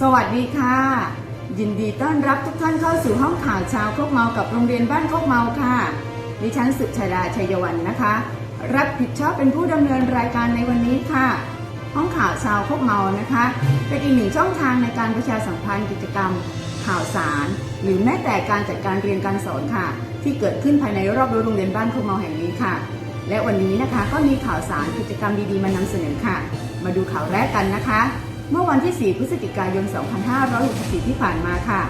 สวัสดีค่ะ ยินดีต้อนรับทุกท่านเข้าสู่ห้องข่าวเช้าโคกเมากับโรงเรียนบ้านโคกเมาค่ะดิฉันสุชาดาชัยวันนะคะ รับผิดชอบเป็นผู้ดำเนินรายการในวันนี้ค่ะ ห้องข่าวเช้าโคกเมานะคะ เป็นอีกหนึ่งช่องทางในการประชาสัมพันธ์กิจกรรม ข่าวสาร หรือแม้แต่การจัดการเรียนการสอนค่ะ ที่เกิดขึ้นภายในรอบรั้วโรงเรียนบ้านโคกเมาแห่งนี้ค่ะ และวันนี้นะคะก็มีข่าวสารกิจกรรมดีๆมานำเสนอค่ะ มาดูข่าวแรกกันนะคะ เมื่อวันที่ 4 พฤศจิกายน 2564 ที่ผ่านมาค่ะ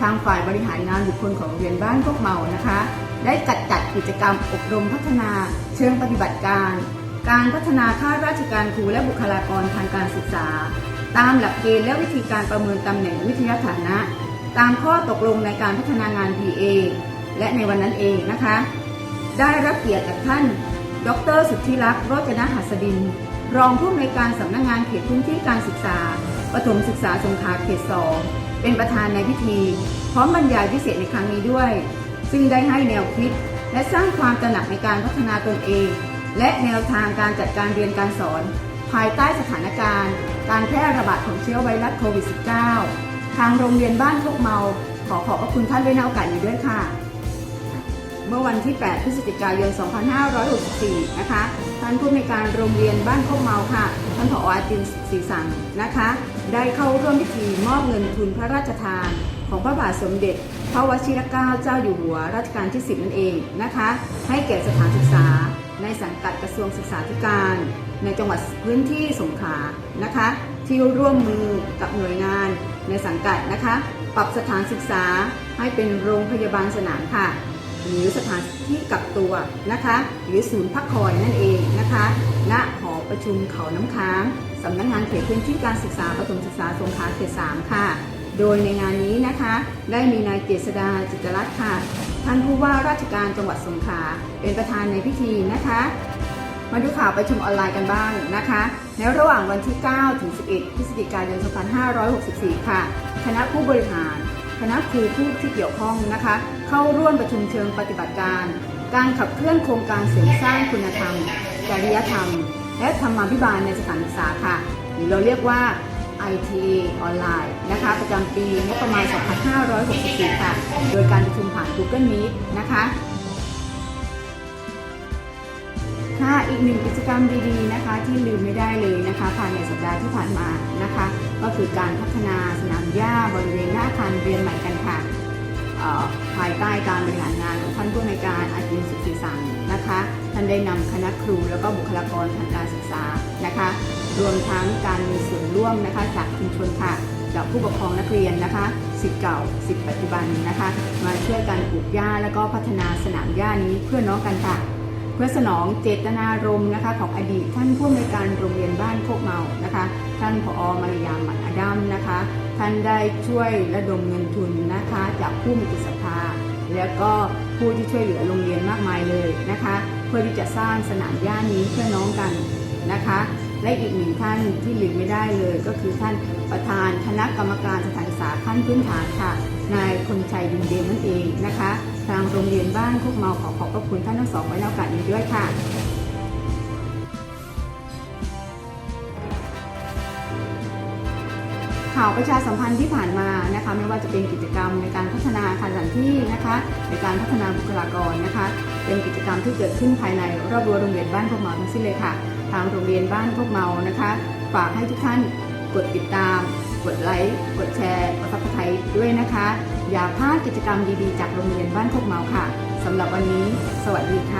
ทางฝ่ายบริหารงานบุคคลของโรงเรียนบ้านพวกเมานะคะ ได้จัดจัดกิจกรรมอบรมพัฒนา เชิงปฏิบัติการ การพัฒนาข้าราชการครูและบุคลากรทางการศึกษา ตามหลักเกณฑ์และวิธีการประเมินตำแหน่งวิทยาฐานะ ตามข้อตกลงในการพัฒนางาน PA และในวันนั้นเองนะคะ ได้รับเกียรติจากท่าน ดร สุทธิรักษ์โรจนหัสดิน รองผู้อำนวยการสำนักงานเขตพื้นที่การศึกษาประถมศึกษาสงขลาเขต 2 เป็นประธานในพิธี พร้อมบรรยายพิเศษในครั้งนี้ด้วย ซึ่งได้ให้แนวคิด และสร้างความตระหนักในการพัฒนาตนเอง และแนวทางการจัดการเรียนการสอน ภายใต้สถานการณ์ การแพร่ระบาดของเชื้อไวรัสโควิด -19 ทางโรงเรียนบ้านพวกเมา ขอขอบพระคุณท่านไว้ในโอกาสนี้ด้วยค่ะ เมื่อวันที่ 8 พฤศจิกายน 2564 นะคะ ท่านผู้อำนวยการโรงเรียนบ้านโคกเมาค่ะ ท่านผออาจินศรีสังนะคะ ได้เข้าร่วมพิธีมอบเงินทุนพระราชทาน ของพระบาทสมเด็จ พระวชิรเกล้าเจ้าอยู่หัวรัชกาลที่ 10 นั่นเองนะคะ ให้แก่สถานศึกษา ในสังกัดกระทรวงศึกษาธิการ ในจังหวัดพื้นที่สงขลานะคะ ที่ร่วมมือกับหน่วยงานในสังกัดนะคะ ปรับสถานศึกษาให้เป็นโรงพยาบาลสนามค่ะ หรือสถานที่กักตัวนะคะ หรือศูนย์พักคอยนั่นเองนะคะณหอประชุมเขาน้ำค้างสำนักงานเขตพื้นที่การศึกษาประถมศึกษาสงขลาเขต 3 ค่ะ โดยในงานนี้นะคะ ได้มีนายเจษดาจิตรรัตน์ค่ะ ท่านผู้ว่าราชการจังหวัดสงขลาเป็นประธานในพิธีนะคะมาดูข่าวประชุมออนไลน์กันบ้างนะคะ ในระหว่างวันที่ 9 ถึง 11 พฤศจิกายน 2564 ค่ะ คณะผู้บริหาร คณะครูผู้ที่เกี่ยวข้องนะคะ เข้าร่วมประชุมเชิงปฏิบัติการ การขับเคลื่อนโครงการเสริมสร้างคุณธรรม จริยธรรม และธรรมาภิบาลในสถานศึกษาค่ะ หรือเราเรียกว่า ITA ออนไลน์นะคะประจำปีงบประมาณ 2564 ค่ะ โดยการประชุมผ่าน Google Meet นะคะ ค่ะอีกหนึ่งกิจกรรมดีๆนะคะ ที่ลืมไม่ได้เลยนะคะภายในสัปดาห์ที่ผ่านมานะคะ ก็คือการพัฒนาสนามหญ้าบริเวณหน้าอาคารเรียนใหม่กันค่ะภายใต้การบริหารงานของท่านผู้อำนการอาจินสุขีสังนะคะท่านได้นำคณะครูแล้วก็บุคลากรทางการศึกษานะคะ รวมทั้งการมีส่วนร่วมนะคะจากชุมชนค่ะจากผู้ปกครองนักเรียนนะคะสิทธิ์เก่าสิทธิ์ปัจจุบันนะคะ มาช่วยกันปลูกหญ้าแล้วก็พัฒนาสนามหญ้านี้เพื่อน้องกันค่ะ พื่อสนองเจตนารมณ์นะคะของอดีตท่านผู้อำนวยการโรงเรียนบ้านโคกเมานะคะ ท่านผอมารยาหมัดอดัมนะคะ ท่านได้ช่วยระดมเงินทุนนะคะ จากผู้มีจิตศรัทธาแล้วก็ผู้ที่ช่วยเหลือโรงเรียนมากมายเลยนะคะ เพื่อที่จะสร้างสนามหญ้านี้เพื่อน้องกันนะคะ และอีกหนึ่งท่านที่ลืมไม่ได้เลย ก็คือท่านประธานคณะกรรมการสถานศึกษาขั้นพื้นฐานค่ะ นายคนชัยดินเดมนั่นเองนะคะ ทางโรงเรียนบ้านโคกเมาขอขอบพระคุณท่านทั้งสองไว้ในโอกาสนี้ด้วยค่ะข่าวประชาสัมพันธ์ที่ผ่านมานะคะไม่ว่าจะเป็นกิจกรรมในการพัฒนาสถานที่นะคะในการพัฒนาบุคลากรนะคะ เป็นกิจกรรมที่เกิดขึ้นภายในรอบรั้วโรงเรียนบ้านพวกเมาทั้งสิ้นเลยค่ะ ทางโรงเรียนบ้านพวกเมานะคะ ฝากให้ทุกท่านกดติดตาม กดไลค์ กดแชร์ กดซับสไครต์ด้วยนะคะ อย่าพลาดกิจกรรมดีๆ จากโรงเรียนบ้านพวกเมาค่ะสำหรับวันนี้ สวัสดีค่ะ